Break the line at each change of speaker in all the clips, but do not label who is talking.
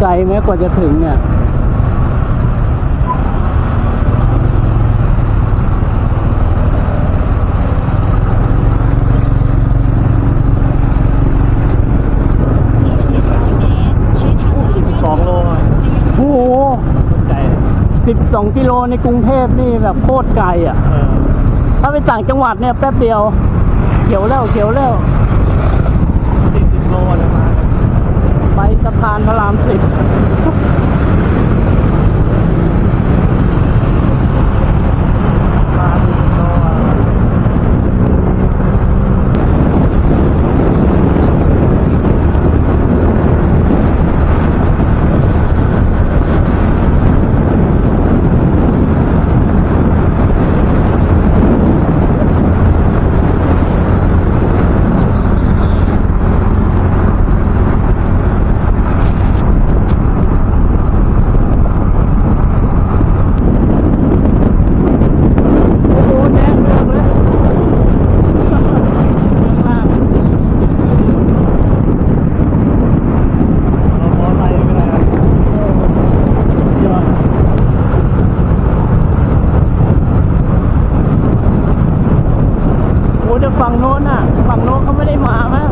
ไกลไหมกว่าจะถึงเนี่ย
สองโลอะ
โอ้โห
ใจ
สิบสองกิโลในกรุงเทพนี่แบบโคตรไกลอะ
เออ
ถ้าไปต่างจังหวัดเนี่ยแป๊บเดียว เขียวแล้วเขียวแล้ว
สี่สิบโลนะมา
ไป สะพานพระรามสิบ
มาสี่สิบโลอะ
โอ้โหแน่นเรื่องเลยมาก
เรามอไซค์ไม่ได้นะ
ยอด โอ้แต่ฝั่งโน้นน่ะ ฝั่งโน้นเขาไม่ได้มามั้ง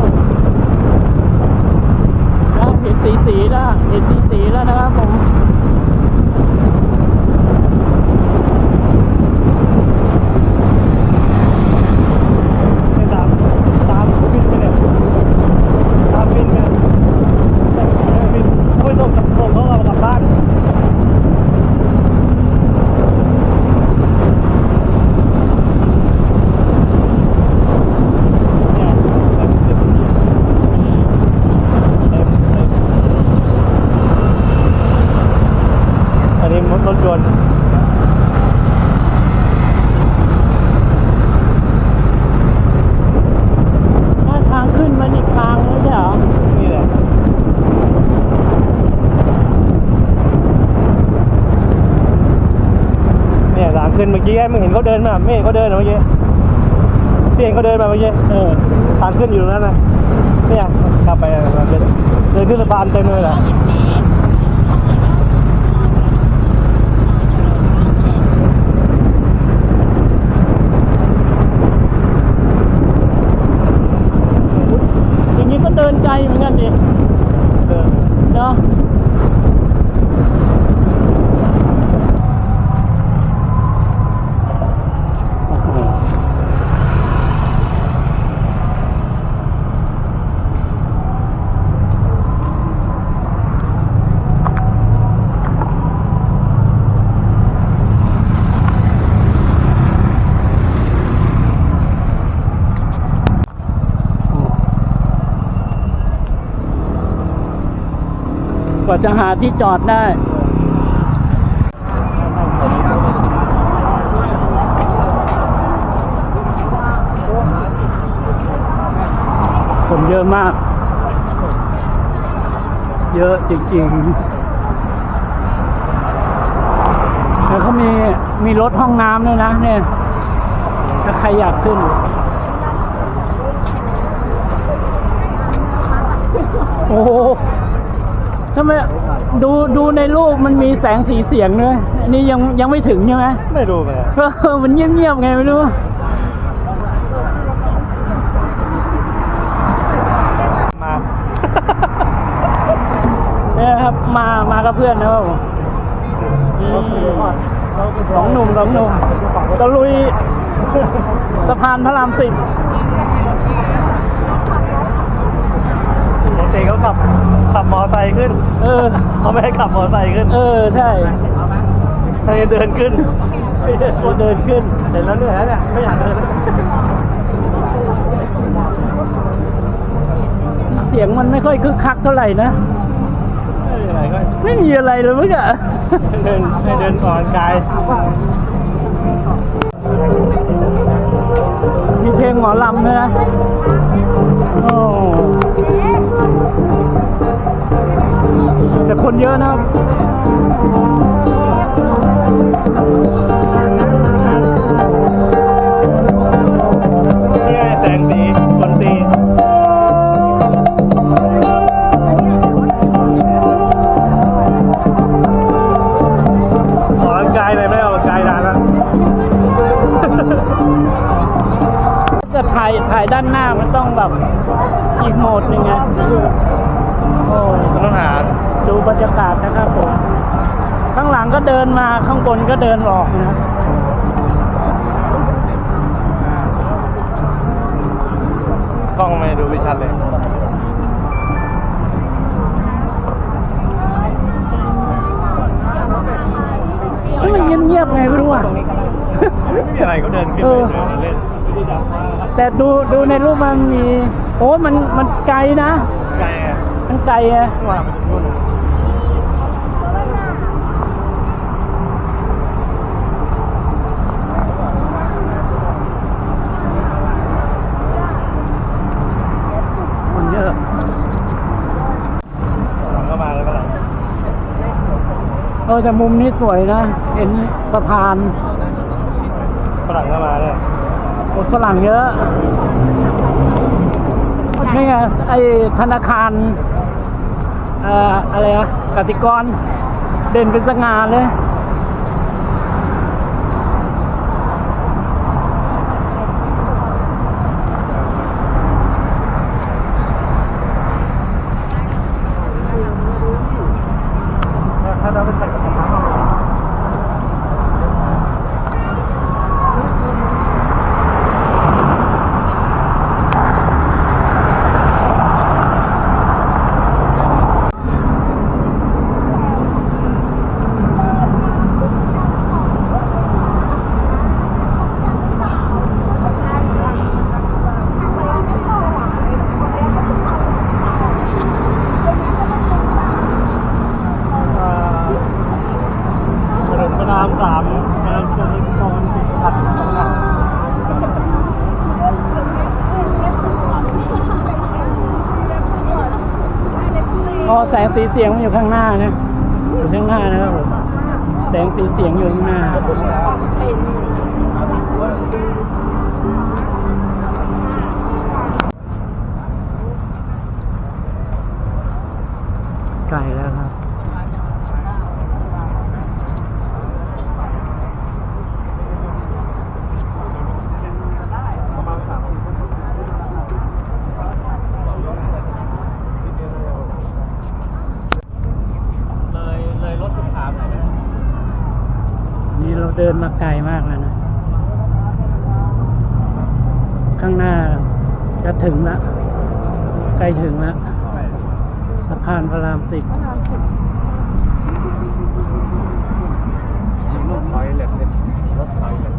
นะเห็นสีสีๆแล้วเห็นสีสีๆแล้วนะครับผม
ไม่ตามตามเขาบินไปเนี่ยตามบินไปเนี่ยเออบินเขาไปส่งกับส่งเขาเอากลับบ้านเนี่ยเต็มเต็มเต็มเต็มอันนี้รถรถยนต์
ถ้าทางขึ้นมันอีกทางไม่ใช่เหรอ
นี่แหละเนี่ยหลังขึ้นเมื่อ กี้ไอ้มึงเห็นเขาเดินมาไม่เห็นเขาเดินเหรอเมื่อกี้พี่เห็นเขาเดินมาเมื่อกี้
เออ
ทางขึ้นอยู่ตรงนั้นนะเนี่ยขับไปเดินขึ้นสะพานเต็มเลยแหละ
อย่างนี้ก็เดินไกลเหมือนกันดิ
เออ
เนาะกว่า จะหาที่จอดได้ คนเยอะมาก เยอะจริงๆแล้วเขามีมีรถห้องน้ำด้วยนะเนี่ย ถ้าใครอยากขึ้นโอ้ ทำไมดูดูในรูปมันมีแสงสีเสียงด้วยอันนี้ยังยังไม่ถึงใช่ไหม
ไม่รู้ไปอะ
เออมันเงียบๆไงไม่รู้
มา
เนี่ยครับมามากับเพื่อนนะครับผมอืมสองหนุ่มสองหนุ่มตะลุยสะพานพระรามสิบ
เขาขับขับมอไซค์ขึ้น
เออ
เขาไม่ให้ขับมอไซค์ขึ้น
เออ ใช่
ให้เดินขึ้น
ก็เดินขึ้น
เห็นแล้วเหนื่อยแล้วเนี่ยไม่อยากเดินแล้ว
เสียงมันไม่ค่อยคึกคักเท่าไหร่นะ
ไม่มีอะไรก็
ไม่มีอะไรเลยมั้งอะ
ให้เดินให้เดินก่อนกาย
ถ่ายด้านหน้ามันต้องแบบอีกโหมดห
นึ่งไง
โอ้
ต้องหา
ดูบรรยากาศนะครับผม ข้างหลังก็เดินมาข้างบนก็เดินหลอกนะ
กล้องไม่ดูไม่ชัดเลย
นี่มันเงียบๆไงไม่รู้อะ
ไม่มีอะไรเขาเดินขึ้นไปเฉยๆเล่น
แต่ดูดูในรูปมันมี โอ้มันมันไกลนะ
ไกลอะ
มันไกลอะ
ว่าไปถึงนู่นน่ะ
คนเยอะ
หลังก็มาแล้วก็หลัง
เออแต่มุมนี้สวยนะ เห็นสะพาน
ฝรั่งก็มาเลย
โอ้ฝรั่งเยอะ นี่ไงไอธนาคารเอ่ออะไรอะกสิกร เด่นเป็นสง่าเลย
ถ้าเราเป็นตัดกับทางออก อ่าถนนพระรามสามงานชมนิกรสิขัดสงาน
พอแสีเสียงมันอยู่ข้างหน้านะ อยู่ข้างหน้านะครับผม แสงสีเสียงอยู่ข้างหน้า ไกลแล้วครับ
เลยเลยรถสุขามหน่อยนะ
นี่เราเดินมาไกลมากแล้วนะ ข้างหน้าจะถึงล้วใกล้ถึงล้วสะพานพระรามสิบ
รถไฟเหล็กเนี่ยรถไฟเหล็ก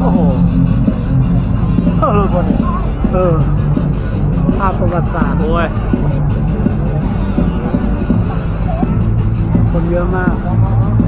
โอ้โห
เออคนเนี่ย
เออภาพประวัติศาสตร์
โอ้ย
คนเยอะมาก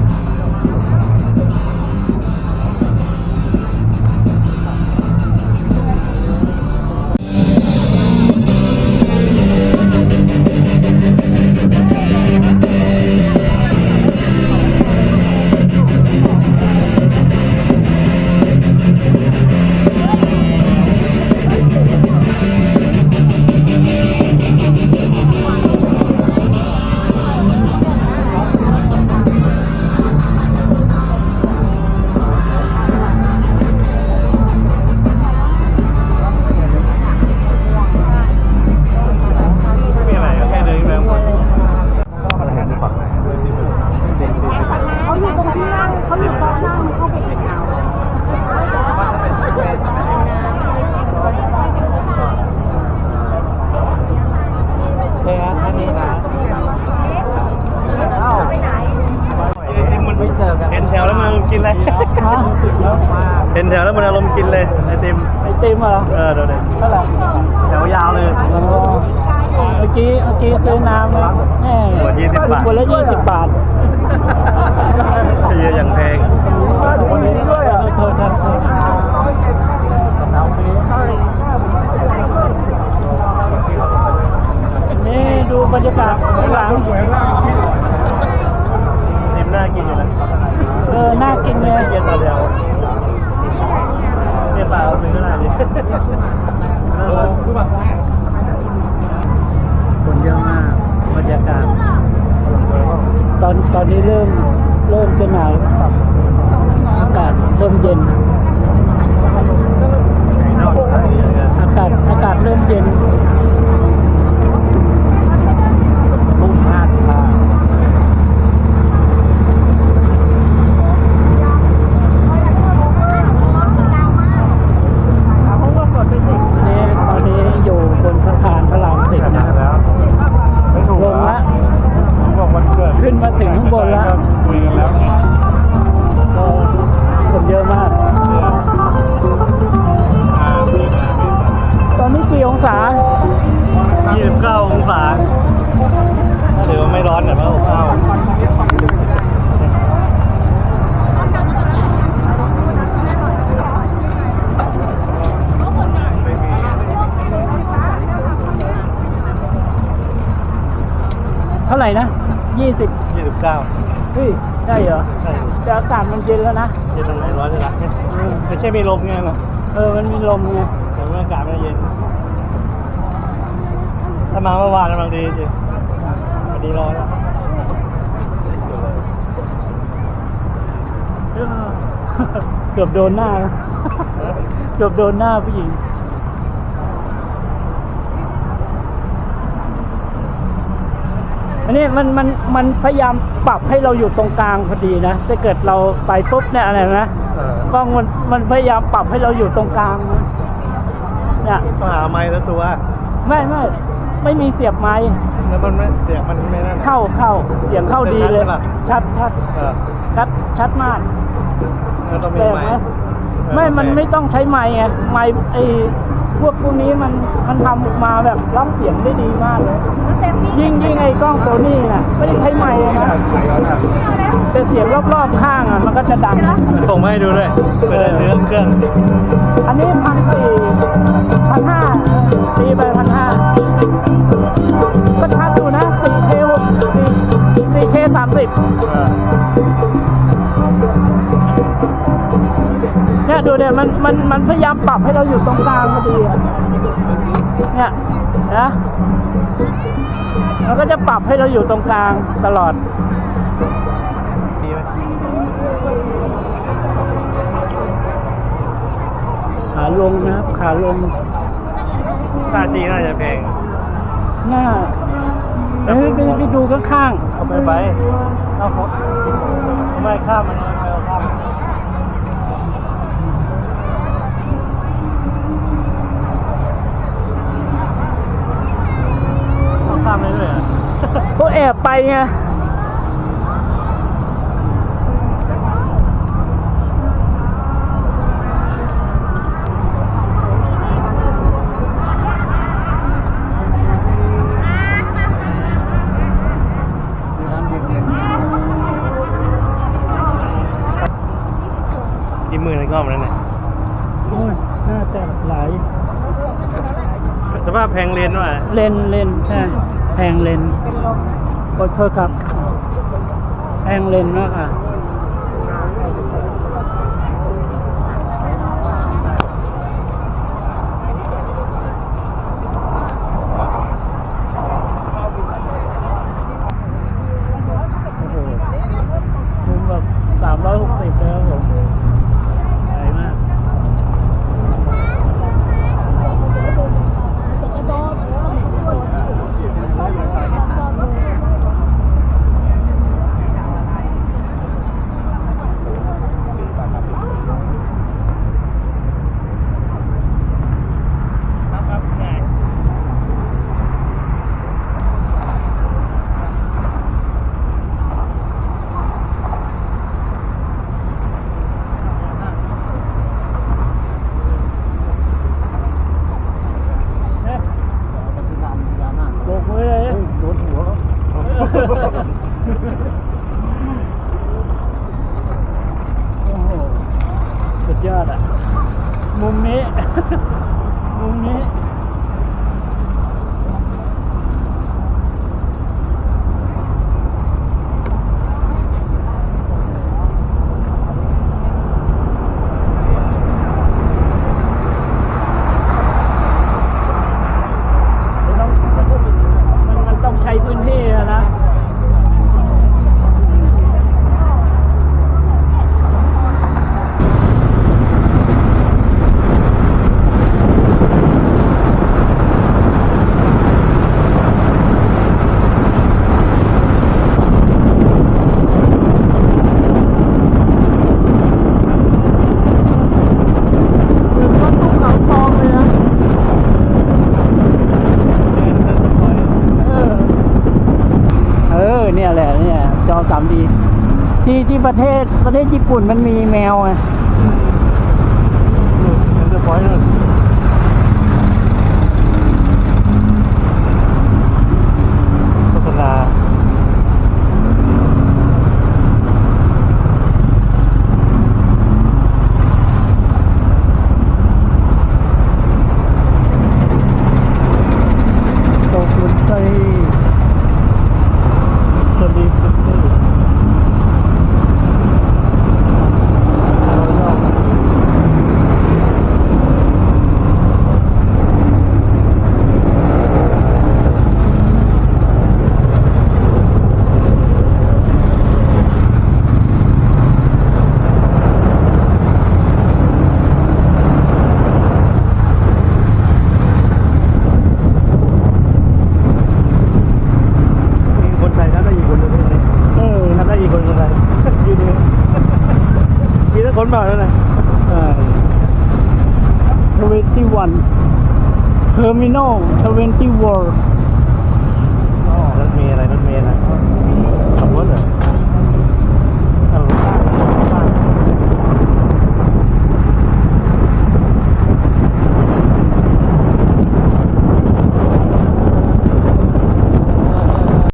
เห็นแถวแล้วมันอารมณ์กินเลยไอติม
ไอติมเหรอ
เออเดี๋ยวเดี๋ยว
เท่าไหร่
แถวยาวเลย
อ๋อเมื่อกี้เมื่อกี้ซื้อน้ำนะแหม่
ขวด20บาท
ขวดละยี่สิบบาท
เยอะอย่างแพง
วันนี้ด้วยอะเธอครับนี่ดูบรรยากาศข้างหลัง
ติมน่ากินอยู่นะ
เออ น่ากินเลย
เกียร์ต่อเดียว เกียร์เปล่าซื้อเท่าไหร่ดิ
คนเยอะมากบรรยากาศตอนตอนนี้เริ่มเริ่มจะหนาวอากาศเริ่มเย็น
นอกจากนี้เนี่ย
อากาศอากาศเริ่มเย็น นะ
ยี่สิบ
ยี่สิบ
เก้า
เฮ้ยได้เหรอ
ใช่
แต่อากาศมันเย็นแล้วนะ
เย็นตรงไหนร้อนเลยล่ะไม่ใช่มีลมไงนะ
เออมันมีลมไง
แต่ว่าอากาศไม่เย็นถ้ามาเมื่อวานกำลังดีจริงวันนี้ร้อนแล้ว
เออเกือบโดนหน้านะเกือบโดนหน้าผู้หญิง อันนี้มันมันมันพยายามปรับให้เราอยู่ตรงกลางพอดีนะถ้าเกิดเราไปปุ๊บเนี่ยอะไรนะ
เออก
ล้องมันมันพยายามปรับให้เราอยู่ตรงกลางนะเนี่ย
ต้องหาไม้แล้วตัว
ไม่ไม่ไม่มีเสียบไม้
แล้วมันไม่เสียงมันไม่นั่น
เข้าเข้าเสียงเข้าดีเลย ชัดชัด
เออ
ชัดชัดมาก
แล้วต้องมี
แปลก
ไม้
ไหมไม่ มันไม่ต้องใช้ไม้ไงไม้ไอ้ พวกพวกนี้มันมันทำออกมาแบบรับเสียงได้ดีมากเลย ยิ่งยิ่งไอ้กล้องโซนี่น่ะไม่ได้ใช้ไม้เลยนะแต่เสียงรอบๆข้างอะมันก็จะดัง
ส่งมาให้ดูด้วยไม่ได้ซื้อเครื่อง
อันนี้พันสี่พันห้าตีไปพันห้าก็ชัดอยู่นะสี่เคสี่ เคสามสิบ
เออ
เนี่ยดูเนี่ยมันมันมันพยายามปรับให้เราอยู่ตรงกลางพอดีอะเนี่ยนะมันก็จะปรับให้เราอยู่ตรงกลางตลอด
ดีไหม
ขาลงนะครับขาลง
ค่าจีน่าจะแพง
หน้าเอ้ยไปไปดูข้าง
เอาไปไปเอาเขาทำไมข้ามมันทำไมเอาข้ามมัน อะไป
ไงที่มือในกล้อง
นั้นเนี่ยน้าแต
หลายแต่
ว่าแพงเลนว่ะเลนเลน
ใช่
แพงเลน ขอโทษครับแองเลน
มากค่ะ ดี ที่ที่ประเท
ศประเทศญี่ปุ่นมันมีแมวไง Domino 24